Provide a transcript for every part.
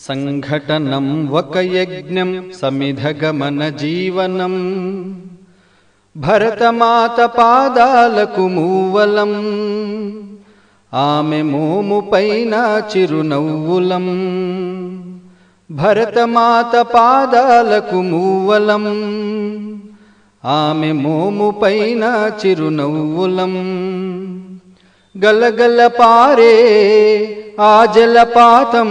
సంఘటనం ఒక యజ్ఞం సమిధగమన జీవనం భరతమాత పాదాలకు మూవలం ఆమె మోము పైన చిరునవ్వులం భరతమాత పాదాలకు మూవలం ఆమె మోము పైన చిరునవ్వులం గలగల పారే ఆ జలపాతం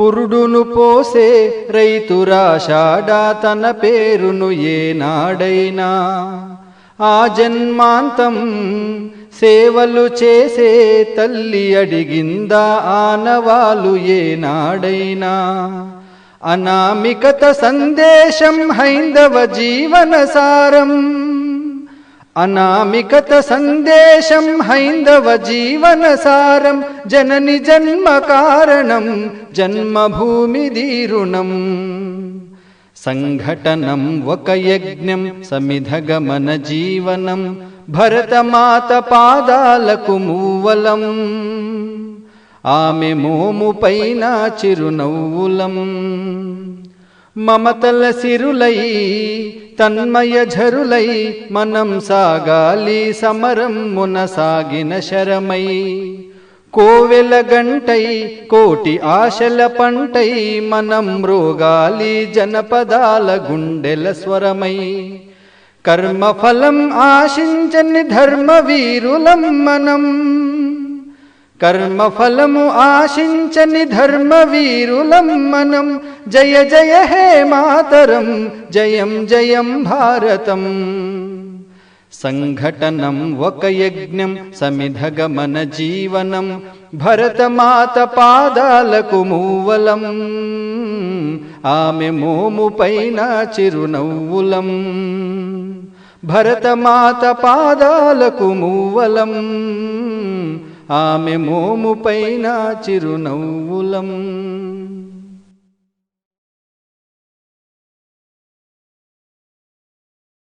పురుడును పోసే రైతురాషాడా తన పేరును ఏనాడైనా. ఆ జన్మాంతం సేవలు చేసే తల్లి అడిగిందా ఆనవాలు ఏనాడైనా. అనామికత సందేశం హైందవ జీవన సారం. అనామికత సందేశం హైందవ జీవన సారం జనని జన్మ కారణం జన్మభూమి దీరుణం సంఘటనం ఒక యజ్ఞం సమిధగమన జీవనం భరతమాత పాదాలకు మూవలం ఆమె మోము పైన చిరునవ్వులం మమతల సిరులై తన్మయ ఝరులై మనం సాగాలి సమరం మున సాగిన శరమై. కోవెల గంటై కోటి ఆశల పంటై మనం రోగాలి జనపదాల గుండెల స్వరమై. కర్మఫలం ఆశించని ధర్మ వీరులం మనం కర్మఫలము ఆశించని ధర్మ వీరులం మనం జయ జయ హే మాతరం జయం జయం భారతం. సంఘటనం ఒక యజ్ఞం సమిధగమన జీవనం. భరతమాత పాదాలకు మూవలం. ఆమె మోము పైన చిరునవ్వులం. భరతమాత పాదాలకు మూవలం. ఆమె మోము పైన చిరునవ్వులం.